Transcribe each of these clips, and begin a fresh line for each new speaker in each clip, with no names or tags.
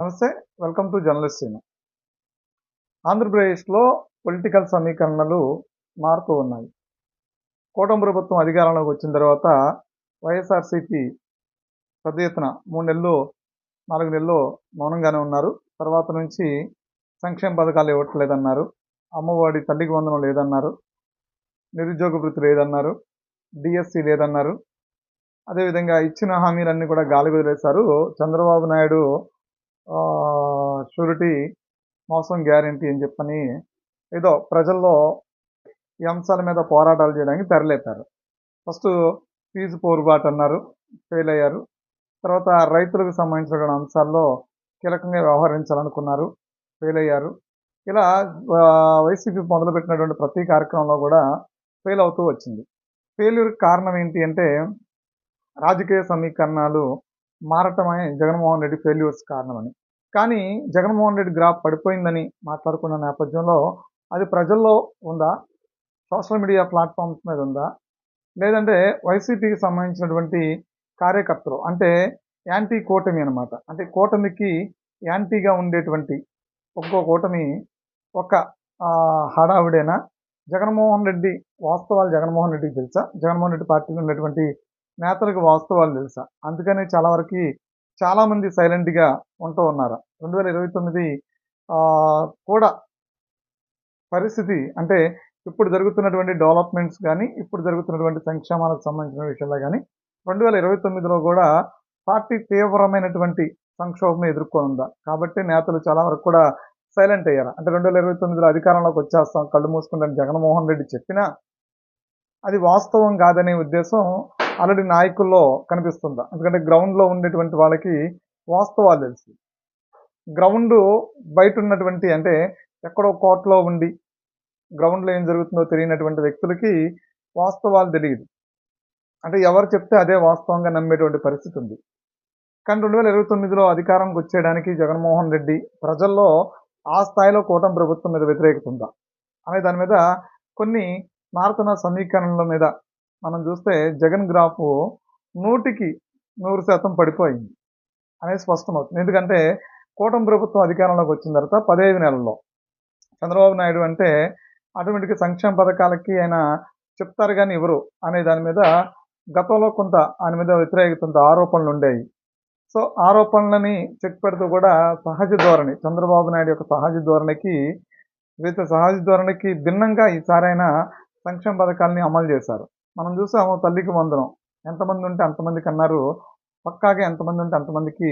నమస్తే welcome to journalist scene. ఆంధ్రప్రదేశ్లో political సమీకరణలు మారుతూ ఉన్నాయి. కూటమి ప్రభుత్వం అధికారంలోకి వచ్చిన తర్వాత వైఎస్ఆర్సీపీ పెద్ద ఎత్తున మూడు నెలలు నాలుగు నెలలు మౌనంగానే ఉన్నారు. తర్వాత నుంచి సంక్షేమ పథకాలు ఇవ్వట్లేదన్నారు. అమ్మఒడి తల్లికి వందనం లేదన్నారు. నిరుద్యోగ వృత్తి లేదన్నారు. డిఎస్సి లేదన్నారు. అదేవిధంగా ఇచ్చిన హామీలన్నీ కూడా గాలి వదిలేశారు. చంద్రబాబు నాయుడు షూరిటీ మోసం గ్యారంటీ అని చెప్పని ఏదో ప్రజల్లో ఈ అంశాల మీద పోరాటాలు చేయడానికి తెరలేపారు. ఫస్ట్ ఫీజు పోరుబాటు అన్నారు ఫెయిల్ అయ్యారు. తర్వాత రైతులకు సంబంధించిన అంశాల్లో కీలకంగా వ్యవహరించాలనుకున్నారు ఫెయిల్ అయ్యారు. ఇలా వైసీపీ మొదలుపెట్టినటువంటి ప్రతి కార్యక్రమంలో కూడా ఫెయిల్ అవుతూ వచ్చింది. ఫెయిల్యూర్ కారణం ఏంటి అంటే రాజకీయ సమీకరణాలు మారటమే జగన్మోహన్ రెడ్డి ఫెయిల్యూర్స్ కారణమని. కానీ జగన్మోహన్ రెడ్డి గ్రాఫ్ పడిపోయిందని మాట్లాడుకున్న నేపథ్యంలో అది ప్రజల్లో ఉందా? సోషల్ మీడియా ప్లాట్ఫామ్స్ మీద ఉందా? లేదంటే వైసీపీకి సంబంధించినటువంటి కార్యకర్తలు అంటే యాంటీ కూటమి అన్నమాట. అంటే కూటమికి యాంటీగా ఉండేటువంటి ఒక్కో కూటమి ఒక హడావిడైనా హడావుడేనా? జగన్మోహన్ రెడ్డి వాస్తవాలు జగన్మోహన్ రెడ్డికి తెలుసా? జగన్మోహన్ రెడ్డి పార్టీలో ఉన్నటువంటి నేతలకు వాస్తవాలు తెలుసా? అందుకని చాలా వరకు చాలామంది సైలెంట్గా ఉంటూ ఉన్నారు. రెండు వేల ఇరవై తొమ్మిది కూడా పరిస్థితి అంటే ఇప్పుడు జరుగుతున్నటువంటి డెవలప్మెంట్స్ కానీ ఇప్పుడు జరుగుతున్నటువంటి సంక్షేమాలకు సంబంధించిన విషయంలో కానీ రెండు వేల ఇరవై తొమ్మిదిలో కూడా పార్టీ తీవ్రమైనటువంటి సంక్షోభం ఎదుర్కొనుందా? కాబట్టి నేతలు చాలా వరకు కూడా సైలెంట్ అయ్యారు. అంటే రెండు వేల ఇరవై తొమ్మిదిలో అధికారంలోకి వచ్చేస్తాం కళ్ళు మూసుకుంటాను జగన్మోహన్ రెడ్డి చెప్పినా అది వాస్తవం కాదనే ఉద్దేశం ఆల్రెడీ నాయకుల్లో కనిపిస్తుందా? ఎందుకంటే గ్రౌండ్లో ఉండేటువంటి వాళ్ళకి వాస్తవాలు తెలుసు. గ్రౌండ్ బయట ఉన్నటువంటి అంటే ఎక్కడో కోర్టులో ఉండి గ్రౌండ్లో ఏం జరుగుతుందో తెలియనటువంటి వ్యక్తులకి వాస్తవాలు తెలియదు. అంటే ఎవరు చెప్తే అదే వాస్తవంగా నమ్మేటువంటి పరిస్థితి ఉంది. కానీ రెండు వేల ఇరవై తొమ్మిదిలో అధికారంకి వచ్చేయడానికి జగన్మోహన్ రెడ్డి ప్రజల్లో ఆ స్థాయిలో కూటమి ప్రభుత్వం మీద వ్యతిరేకత ఉందా? అనే దాని మీద కొన్ని మారుతున్న సమీకరణల మీద మనం చూస్తే జగన్ గ్రాఫ్ నూటికి నూరు శాతం పడిపోయింది అనేది స్పష్టమవుతుంది. ఎందుకంటే కూటమి ప్రభుత్వం అధికారంలోకి వచ్చిన తర్వాత పదహైదు నెలల్లో చంద్రబాబు నాయుడు అంటే ఆటోమేటిక్గా సంక్షేమ పథకాలకి ఆయన చెప్తారు కానీ ఇవ్వరు అనే దాని మీద గతంలో కొంత ఆయన మీద వ్యతిరేకత ఆరోపణలు ఉండేవి. సో ఆరోపణలని చెక్ పెడుతూ కూడా సహజ ధోరణి చంద్రబాబు నాయుడు యొక్క సహజ ధోరణికి వివిధ సహజ ధోరణికి భిన్నంగా ఈసారైనా సంక్షేమ పథకాలని అమలు చేశారు. మనం చూసాము తల్లికి వందనం. ఎంతమంది ఉంటే అంతమందికి అన్నారు పక్కాగా ఎంతమంది ఉంటే అంతమందికి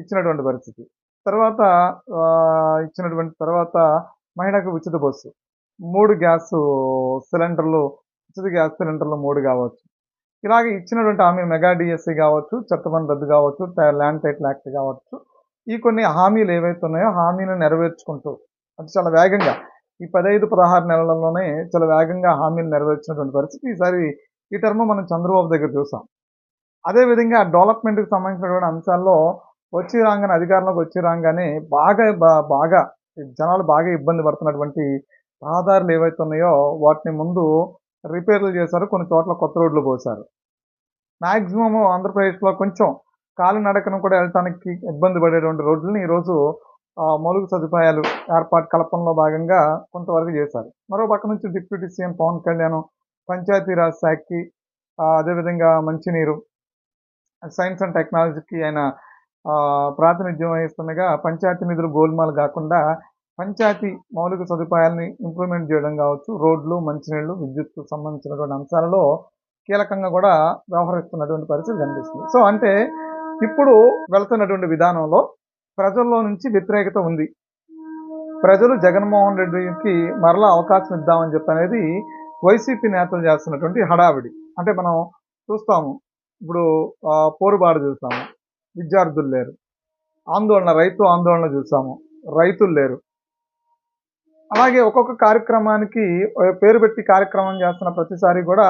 ఇచ్చినటువంటి పరిస్థితి. తర్వాత ఇచ్చినటువంటి తర్వాత మహిళకు ఉచిత బస్సు. మూడు గ్యాస్ సిలిండర్లు ఉచిత గ్యాస్ సిలిండర్లు మూడు కావచ్చు. ఇలాగే ఇచ్చినటువంటి హామీ మెగా డిఎస్సి కావచ్చు చట్టబడి రద్దు కావచ్చు ల్యాండ్ టైటిల్ యాక్ట్ కావచ్చు. ఈ కొన్ని హామీలు ఏవైతే ఉన్నాయో హామీలను నెరవేర్చుకుంటూ అది చాలా వేగంగా ఈ పదహైదు పదహారు నెలలలోనే చాలా వేగంగా హామీలు నెరవేర్చినటువంటి పరిస్థితి. ఈసారి ఈ టర్మ్ మనం చంద్రబాబు దగ్గర చూసాం. అదేవిధంగా డెవలప్మెంట్కి సంబంధించినటువంటి అంశాల్లో వచ్చి రాగానే అధికారంలోకి వచ్చి రాగానే బాగా బాగా జనాలు బాగా ఇబ్బంది పడుతున్నటువంటి రహదారులు ఏవైతే ఉన్నాయో వాటిని ముందు రిపేర్లు చేశారు. కొన్ని చోట్ల కొత్త రోడ్లు పోశారు. మ్యాక్సిమం ఆంధ్రప్రదేశ్లో కొంచెం కాలినడకను కూడా వెళ్ళటానికి ఇబ్బంది పడేటువంటి రోడ్లని ఈరోజు మౌలిక సదుపాయాలు ఏర్పాటు కల్పనలో భాగంగా కొంతవరకు చేశారు. మరో పక్క నుంచి డిప్యూటీ సీఎం పవన్ కళ్యాణ్ పంచాయతీరాజ్ శాఖకి అదేవిధంగా మంచినీరు సైన్స్ అండ్ టెక్నాలజీకి ఆయన ప్రాతినిధ్యం వహిస్తుండగా పంచాయతీ నిధులు గోల్మాల్ కాకుండా పంచాయతీ మౌలిక సదుపాయాలని ఇంప్రూవ్మెంట్ చేయడం కావచ్చు రోడ్లు మంచినీళ్ళు విద్యుత్కు సంబంధించినటువంటి అంశాలలో కీలకంగా కూడా వ్యవహరిస్తున్నటువంటి పరిస్థితి కనిపిస్తుంది. సో అంటే ఇప్పుడు వెళుతున్నటువంటి విధానంలో ప్రజల్లో నుంచి వ్యతిరేకత ఉంది. ప్రజలు జగన్మోహన్ రెడ్డికి మరలా అవకాశం ఇద్దామని చెప్పి అనేది వైసీపీ నేతలు చేస్తున్నటువంటి హడావిడి. అంటే మనం చూస్తాము ఇప్పుడు పోరుబాటు చూస్తాము విద్యార్థులు లేరు. ఆందోళన రైతు ఆందోళన చూసాము రైతులు లేరు. అలాగే ఒక్కొక్క కార్యక్రమానికి పేరు పెట్టి కార్యక్రమం చేస్తున్న ప్రతిసారి కూడా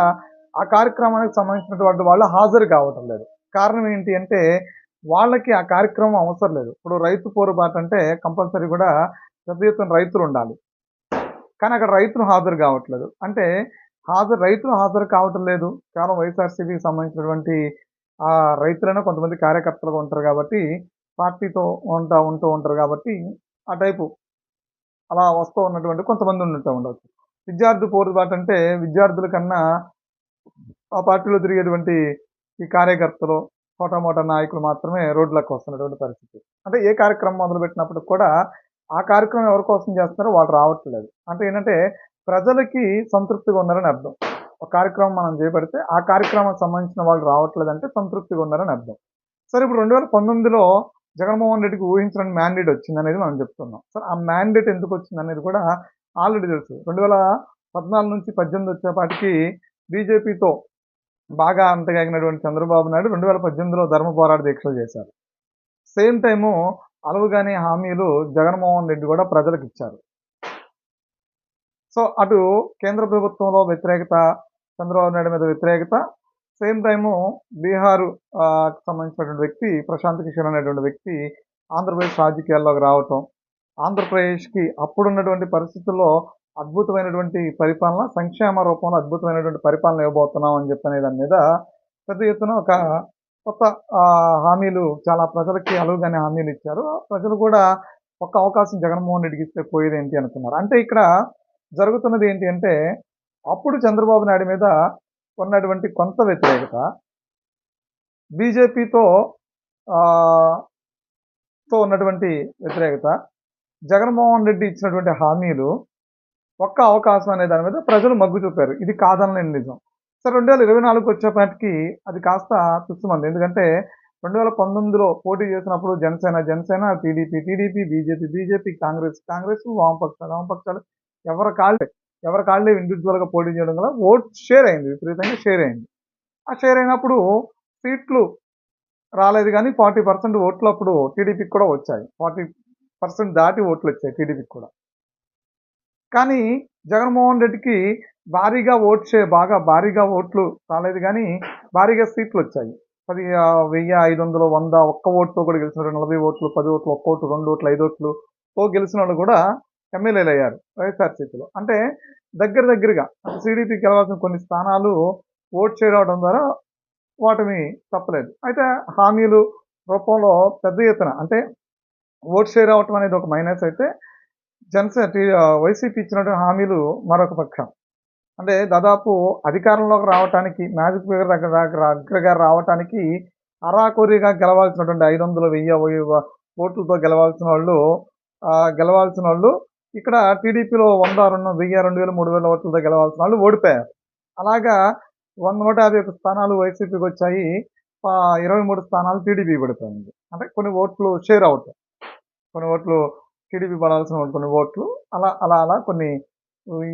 ఆ కార్యక్రమానికి సంబంధించినటువంటి వాళ్ళు హాజరు కావటం లేదు. కారణం ఏంటి అంటే వాళ్ళకి ఆ కార్యక్రమం అవసరం లేదు. ఇప్పుడు రైతు పోరుబాటు అంటే కంపల్సరీ కూడా పెద్ద ఎత్తున రైతులు ఉండాలి. కానీ అక్కడ రైతులు హాజరు కావట్లేదు. అంటే హాజరు రైతులు హాజరు కావటం లేదు. కేవలం వైఎస్ఆర్సీపీకి సంబంధించినటువంటి ఆ రైతులైనా కొంతమంది కార్యకర్తలుగా ఉంటారు కాబట్టి పార్టీతో ఉంటా ఉంటూ ఉంటారు కాబట్టి ఆ టైపు అలా వస్తూ ఉన్నటువంటి కొంతమంది ఉంటూ ఉండవచ్చు విద్యార్థి పోరుబాటు అంటే విద్యార్థుల కన్నా ఆ పార్టీలో తిరిగేటువంటి ఈ కార్యకర్తలు మోటా నాయకులు మాత్రమే రోడ్లకు వస్తున్నటువంటి పరిస్థితి. అంటే ఏ కార్యక్రమం మొదలుపెట్టినప్పుడు కూడా ఆ కార్యక్రమం ఎవరి కోసం చేస్తున్నారో వాళ్ళు రావట్లేదు. అంటే ఏంటంటే ప్రజలకి సంతృప్తిగా ఉన్నారని అర్థం. ఒక కార్యక్రమం మనం చేపడితే ఆ కార్యక్రమానికి సంబంధించిన వాళ్ళు రావట్లేదు అంటే సంతృప్తిగా ఉన్నారని అర్థం. సరే ఇప్పుడు రెండు వేల పంతొమ్మిదిలో జగన్మోహన్ రెడ్డికి ఊహించిన మ్యాండేట్ వచ్చింది అనేది మనం చెప్తున్నాం. సరే ఆ మ్యాండేట్ ఎందుకు వచ్చింది అనేది కూడా ఆల్రెడీ తెలుసు. రెండు వేల పద్నాలుగు నుంచి పద్దెనిమిది వచ్చేపాటికి బీజేపీతో బాగా అంతగాగినటువంటి చంద్రబాబు నాయుడు రెండు వేల పద్దెనిమిదిలో ధర్మ పోరాట దీక్షలు చేశారు. సేమ్ టైము అలవుగానే హామీలు జగన్మోహన్ రెడ్డి కూడా ప్రజలకు ఇచ్చారు. సో అటు కేంద్ర ప్రభుత్వంలో వ్యతిరేకత చంద్రబాబు నాయుడు మీద వ్యతిరేకత సేమ్ టైము బీహార్ సంబంధించినటువంటి వ్యక్తి ప్రశాంత్ కిషోర్ అనేటువంటి వ్యక్తి ఆంధ్రప్రదేశ్ రాజకీయాల్లోకి రావటం ఆంధ్రప్రదేశ్కి అప్పుడున్నటువంటి పరిస్థితుల్లో అద్భుతమైనటువంటి పరిపాలన సంక్షేమ రూపంలో అద్భుతమైనటువంటి పరిపాలన ఇవ్వబోతున్నాం అని చెప్పనే దాని మీద పెద్ద ఎత్తున ఒక కొత్త హామీలు చాలా ప్రజలకి అలువుగానే హామీలు ఇచ్చారు. ప్రజలు కూడా ఒక్క అవకాశం జగన్మోహన్ రెడ్డికి ఇస్తే పోయేది ఏంటి అనుకున్నారు. అంటే ఇక్కడ జరుగుతున్నది ఏంటి అంటే అప్పుడు చంద్రబాబు నాయుడు మీద ఉన్నటువంటి కొంత వ్యతిరేకత బీజేపీతో తో ఉన్నటువంటి వ్యతిరేకత జగన్మోహన్ రెడ్డి ఇచ్చినటువంటి హామీలు ఒక్క అవకాశం అనే దాని మీద ప్రజలు మగ్గు చూపారు. ఇది కాదనలేని నిజం. సరే రెండు వేల ఇరవై నాలుగుకి వచ్చేపాటికి అది కాస్త తుస్సుమంది ఎందుకంటే రెండు వేల పంతొమ్మిదిలో పోటీ చేసినప్పుడు Janasena Janasena TDP TDP BJP BJP Congress Congress వామపక్షాలు వామపక్షాలు. ఎవరి కాళ్ళే ఎవరి కాళ్ళే ఇండివిజువల్గా పోటీ చేయడం వల్ల ఓట్ షేర్ అయింది. విపరీతంగా షేర్ అయింది. ఆ షేర్ అయినప్పుడు సీట్లు రాలేదు కానీ ఫార్టీ పర్సెంట్ ఓట్లు అప్పుడు టీడీపీకి కూడా వచ్చాయి. ఫార్టీ పర్సెంట్ దాటి ఓట్లు వచ్చాయి టీడీపీకి కూడా. కానీ జగన్మోహన్ రెడ్డికి భారీగా ఓట్ బాగా భారీగా ఓట్లు రాలేదు కానీ భారీగా సీట్లు వచ్చాయి. పది వెయ్యి ఐదు వందలు వంద ఒక్క ఓటుతో కూడా గెలిచిన నలభై ఓట్లు పది ఓట్లు ఒక్క ఓటు రెండు ఓట్లు ఐదు ఓట్లు తో గెలిచిన వాళ్ళు కూడా ఎమ్మెల్యేలు అయ్యారు వైఎస్ఆర్సీపీలో అంటే దగ్గర దగ్గరగా టీడీపీ గెలవాల్సిన కొన్ని స్థానాలు ఓట్ చేయడం ద్వారా వాటిని తప్పలేదు. అయితే హామీలు రూపంలో పెద్ద ఎత్తున అంటే ఓట్ షేర్ అవటం అనేది ఒక మైనస్ అయితే జనసేన వైసీపీ ఇచ్చినటువంటి హామీలు మరొక పక్షం. అంటే దాదాపు అధికారంలోకి రావటానికి మ్యాజిక్ ఫిగర్ దగ్గర దగ్గర దగ్గరగా రావటానికి అరాకొరిగా గెలవాల్సినటువంటి ఐదు వందలు వెయ్యి ఓట్లతో గెలవాల్సిన వాళ్ళు గెలవాల్సిన వాళ్ళు ఇక్కడ టీడీపీలో వంద రెండు వెయ్యి రెండు వేల మూడు వేల ఓట్లతో గెలవాల్సిన వాళ్ళు ఓడిపోయారు. అలాగా వంద నూట యాభై ఒక స్థానాలు వైసీపీకి వచ్చాయి. ఇరవై మూడు స్థానాలు టీడీపీ పడిపోయింది అంటే కొన్ని ఓట్లు షేర్ అవుతాయి. కొన్ని ఓట్లు టీడీపీ పడాల్సిన కొన్ని ఓట్లు అలా అలా అలా కొన్ని ఈ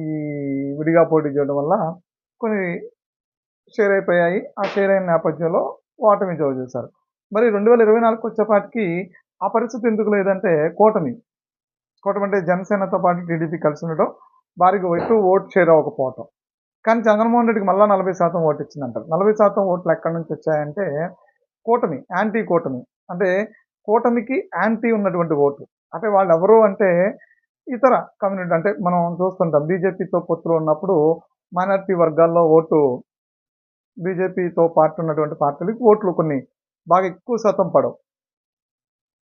విడిగా పోటీ చేయడం వల్ల కొన్ని షేర్ అయిపోయాయి ఆ షేర్ అయిన నేపథ్యంలో ఓటమి చోటు చేశారు. మరి రెండు వేల ఇరవై నాలుగుకి వచ్చేపాటికి ఆ పరిస్థితి ఎందుకు లేదంటే కూటమి. కూటమి అంటే జనసేనతో పాటు టీడీపీ కలిసి ఉండటం వారికి ఎటు ఓటు షేర్ అవ్వకపోవటం కానీ చంద్రమోహన్ రెడ్డికి మళ్ళీ నలభై శాతం ఓటు ఇచ్చిందంటారు. నలభై శాతం ఓట్లు ఎక్కడి నుంచి వచ్చాయంటే కూటమి యాంటీ కూటమి. అంటే కూటమికి యాంటీ ఉన్నటువంటి ఓటు. అంటే వాళ్ళు ఎవరు అంటే ఇతర కమ్యూనిటీ అంటే మనం చూస్తుంటాం బీజేపీతో పొత్తులు ఉన్నప్పుడు మైనార్టీ వర్గాల్లో ఓటు బీజేపీతో పార్టీ ఉన్నటువంటి పార్టీలకి ఓట్లు కొన్ని బాగా ఎక్కువ శాతం పడవు.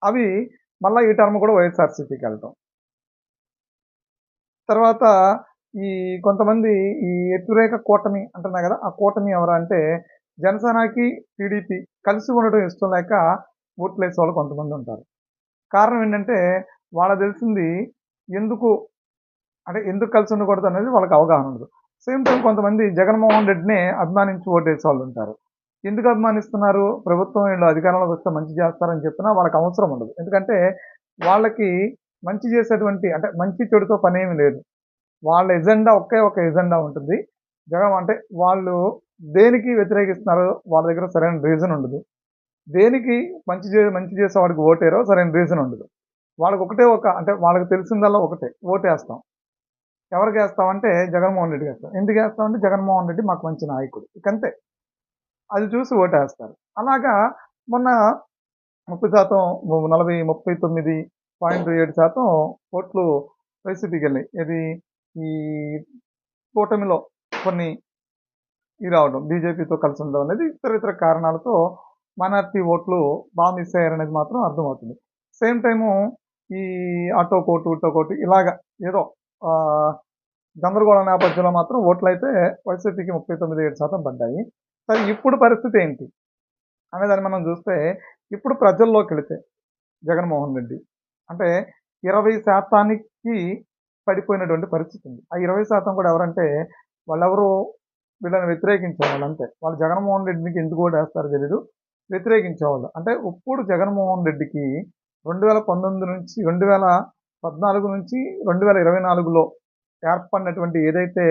అవి మళ్ళీ ఈ టర్మ్ కూడా వైఎస్ఆర్సీపీకి వెళ్ళటం. తర్వాత ఈ కొంతమంది ఈ వ్యతిరేక కూటమి అంటున్నా కదా ఆ కూటమి ఎవరంటే జనసేనకి టీడీపీ కలిసి ఉండటం ఇష్టం లేక ఓట్లేసే వాళ్ళు కొంతమంది ఉంటారు. కారణం ఏంటంటే వాళ్ళ తెలిసింది ఎందుకు అంటే ఎందుకు కలిసి ఉండకూడదు అనేది వాళ్ళకి అవగాహన ఉండదు. సేమ్ టైం కొంతమంది జగన్మోహన్ రెడ్డిని అభిమానించి ఓటేసే వాళ్ళు ఉంటారు. ఎందుకు అభిమానిస్తున్నారు? ప్రభుత్వం వీళ్ళు అధికారంలోకి వస్తే మంచి చేస్తారని చెప్పినా వాళ్ళకి అవసరం ఉండదు. ఎందుకంటే వాళ్ళకి మంచి చేసేటువంటి అంటే మంచి చెడుతో పని ఏమీ లేదు. వాళ్ళ ఎజెండా ఒకే ఒక ఎజెండా ఉంటుంది. జగన్ అంటే వాళ్ళు దేనికి వ్యతిరేకిస్తున్నారో వాళ్ళ దగ్గర సరైన రీజన్ ఉండదు. దేనికి మంచి చే మంచి చేసే వాడికి ఓటేరో సరైన రీజన్ ఉండదు. వాళ్ళకి ఒకటే ఒక అంటే వాళ్ళకి తెలిసిందల్లా ఒకటే ఓటేస్తాం. ఎవరికి వేస్తామంటే జగన్మోహన్ రెడ్డికి వేస్తాం. ఎందుకు వేస్తామంటే జగన్మోహన్ రెడ్డి మాకు మంచి నాయకుడు. ఇకంతే. అది చూసి ఓటేస్తారు. అలాగా మొన్న ముప్పై శాతం నలభై ముప్పై తొమ్మిది పాయింట్ ఏడు శాతం ఓట్లు వైసీపీకి వెళ్ళాయి ఇది ఈ కూటమిలో కొన్ని ఇది రావడం బీజేపీతో కలిసి ఉండడం అనేది ఇతర ఇతర కారణాలతో మైనార్టీ ఓట్లు బాగా మిస్ అయ్యారనేది మాత్రం అర్థమవుతుంది. సేమ్ టైము ఈ అటో కోటు ఇటో కోటు ఇలాగ ఏదో గందరగోళ నేపథ్యంలో మాత్రం ఓట్లు అయితే వైసీపీకి ముప్పై తొమ్మిది ఏడు శాతం పడ్డాయి. సరే ఇప్పుడు పరిస్థితి ఏంటి? అనేదాన్ని మనం చూస్తే ఇప్పుడు ప్రజల్లోకి వెళితే జగన్మోహన్ రెడ్డి అంటే ఇరవై శాతానికి పడిపోయినటువంటి పరిస్థితి ఉంది. ఆ ఇరవై శాతం కూడా ఎవరంటే వాళ్ళెవరు వీళ్ళని వ్యతిరేకించే వాళ్ళంతే. వాళ్ళు జగన్మోహన్ రెడ్డికి ఎందుకు కూడా వేస్తారో తెలియదు వ్యతిరేకించేవాళ్ళు అంటే ఇప్పుడు జగన్మోహన్ రెడ్డికి రెండు వేల పంతొమ్మిది నుంచి రెండు వేల పద్నాలుగు నుంచి రెండు వేల ఇరవై నాలుగులో ఏర్పడినటువంటి ఏదైతే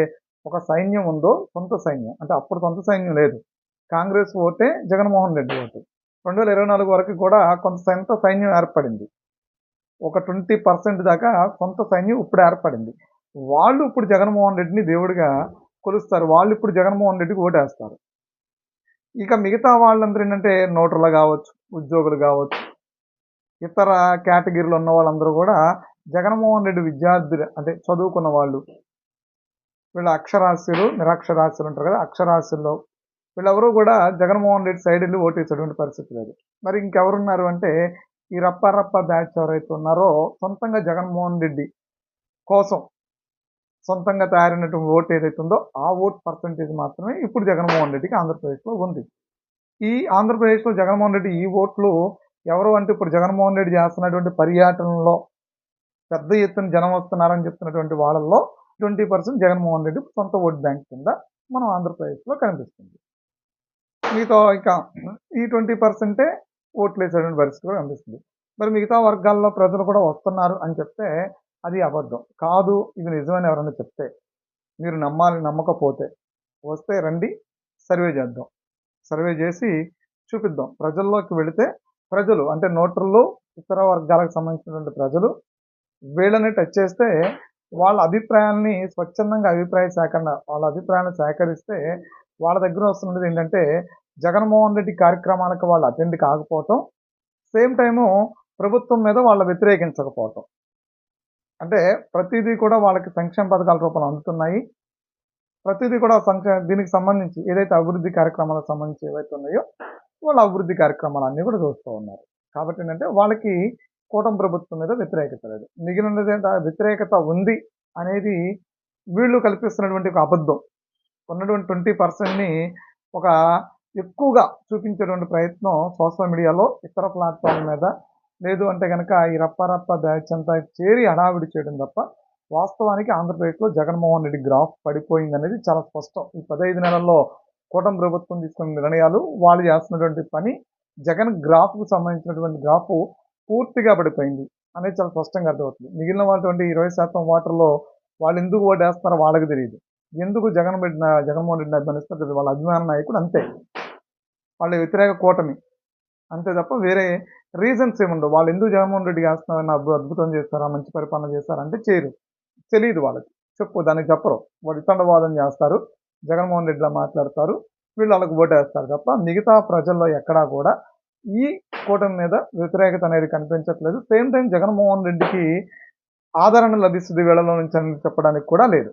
ఒక సైన్యం ఉందో సొంత సైన్యం అంటే అప్పుడు సొంత సైన్యం లేదు. కాంగ్రెస్ ఓటే జగన్మోహన్ రెడ్డి ఓటు. రెండు వేల ఇరవై నాలుగు వరకు కూడా కొంత సొంత సైన్యం ఏర్పడింది. ఒక ట్వంటీ పర్సెంట్ దాకా సొంత సైన్యం ఇప్పుడు ఏర్పడింది. వాళ్ళు ఇప్పుడు జగన్మోహన్ రెడ్డిని దేవుడిగా కొలుస్తారు. వాళ్ళు ఇప్పుడు జగన్మోహన్ రెడ్డికి ఓటేస్తారు. ఇక మిగతా వాళ్ళందరూ ఏంటంటే నోటర్లు కావచ్చు ఉద్యోగులు కావచ్చు ఇతర కేటగిరీలో ఉన్న వాళ్ళందరూ కూడా జగన్మోహన్ రెడ్డి విద్యార్థులు అంటే చదువుకున్న వాళ్ళు. వీళ్ళ అక్షరాస్యులు నిరక్షరాస్యులు ఉంటారు కదా అక్షరాస్యుల్లో వీళ్ళెవరూ కూడా జగన్మోహన్ రెడ్డి సైడ్ వెళ్ళి ఓటేసేటువంటి పరిస్థితి లేదు. మరి ఇంకెవరున్నారు అంటే ఈ రప్ప రప్ప బ్యాచ్ ఎవరైతే ఉన్నారో సొంతంగా జగన్మోహన్ రెడ్డి కోసం సొంతంగా తయారైనటువంటి ఓట్ ఏదైతే ఉందో ఆ ఓట్ పర్సంటేజ్ మాత్రమే ఇప్పుడు జగన్మోహన్ రెడ్డికి ఆంధ్రప్రదేశ్లో ఉంది. ఈ ఆంధ్రప్రదేశ్లో జగన్మోహన్ రెడ్డి ఈ ఓట్లు ఎవరు అంటే ఇప్పుడు జగన్మోహన్ రెడ్డి చేస్తున్నటువంటి పర్యటనలో పెద్ద ఎత్తున జనం వస్తున్నారని చెప్తున్నటువంటి వాళ్ళల్లో ట్వంటీ పర్సెంట్ జగన్మోహన్ రెడ్డి సొంత ఓట్ బ్యాంక్ కింద మనం ఆంధ్రప్రదేశ్లో కనిపిస్తుంది. మిగతా ఇక ఈ ట్వంటీ పర్సెంటే ఓట్లు వేసేటువంటి పరిస్థితి కూడా కనిపిస్తుంది. మరి మిగతా వర్గాల్లో ప్రజలు కూడా వస్తున్నారు అని చెప్తే అది అబద్ధం. కాదు ఇది నిజమని ఎవరైనా చెప్తే మీరు నమ్మాలి నమ్మకపోతే వస్తే రండి సర్వే చేద్దాం. సర్వే చేసి చూపిద్దాం. ప్రజల్లోకి వెళితే ప్రజలు అంటే నోటర్లు ఇతర వర్గాలకు సంబంధించినటువంటి ప్రజలు వీళ్ళని టచ్ చేస్తే వాళ్ళ అభిప్రాయాన్ని స్వచ్ఛందంగా అభిప్రాయ సేకరణ వాళ్ళ అభిప్రాయాన్ని సేకరిస్తే వాళ్ళ దగ్గర వస్తున్నది ఏంటంటే జగన్మోహన్ రెడ్డి కార్యక్రమాలకు వాళ్ళు అటెండ్ కాకపోవటం సేమ్ టైము ప్రభుత్వం మీద వాళ్ళ వ్యతిరేకించకపోవటం. అంటే ప్రతిదీ కూడా వాళ్ళకి సంక్షేమ పథకాల రూపంలో అందుతున్నాయి. ప్రతిదీ కూడా సంక్షేమ దీనికి సంబంధించి ఏదైతే అభివృద్ధి కార్యక్రమాలకు సంబంధించి ఏవైతే ఉన్నాయో వాళ్ళ అభివృద్ధి కార్యక్రమాలు అన్నీ కూడా చూస్తూ ఉన్నారు. కాబట్టి ఏంటంటే వాళ్ళకి కూటమి ప్రభుత్వం మీద వ్యతిరేకత లేదు. మిగిలినది వ్యతిరేకత ఉంది అనేది వీళ్ళు కల్పిస్తున్నటువంటి ఒక అబద్ధం. ఉన్నటువంటి ట్వంటీ పర్సెంట్ని ఒక ఎక్కువగా చూపించేటువంటి ప్రయత్నం సోషల్ మీడియాలో ఇతర ప్లాట్ఫామ్ మీద లేదు అంటే కనుక ఈ రప్పారప్ప బ్యాచ్ అంతా చేరి హడావిడి చేయడం తప్ప వాస్తవానికి ఆంధ్రప్రదేశ్లో జగన్మోహన్ రెడ్డి గ్రాఫ్ పడిపోయింది అనేది చాలా స్పష్టం. ఈ పదహైదు నెలల్లో కూటమి ప్రభుత్వం తీసుకున్న నిర్ణయాలు వాళ్ళు చేస్తున్నటువంటి పని జగన్ గ్రాఫ్కు సంబంధించినటువంటి గ్రాఫ్ పూర్తిగా పడిపోయింది అనేది చాలా స్పష్టంగా అర్థమవుతుంది. మిగిలిన వాళ్ళటువంటి ఇరవై శాతం వాటర్లో వాళ్ళు ఎందుకు ఓటేస్తారో వాళ్ళకి తెలియదు. ఎందుకు జగన్ రెడ్డి జగన్మోహన్ రెడ్డిని అభిమానిస్తారు? వాళ్ళ అభిమాన నాయకుడు అంతే. వాళ్ళ వ్యతిరేక కూటమి. అంతే తప్ప వేరే రీజన్స్ ఏముండవు. వాళ్ళు ఎందుకు జగన్మోహన్ రెడ్డి చేస్తున్నారని అద్భుతం చేస్తారా మంచి పరిపాలన చేస్తారంటే చేయరు. తెలియదు వాళ్ళకి. చెప్పు దానికి చెప్పరు. వాళ్ళు ఇతండవాదం చేస్తారు. జగన్మోహన్ రెడ్డిలా మాట్లాడతారు. వీళ్ళు వాళ్ళకి ఓటేస్తారు తప్ప మిగతా ప్రజల్లో ఎక్కడా కూడా ఈ కూటమి మీద వ్యతిరేకత అనేది కనిపించట్లేదు. సేమ్ టైం జగన్మోహన్ రెడ్డికి ఆదరణ లభిస్తుంది వీళ్ళలో నుంచి అని చెప్పడానికి కూడా లేదు.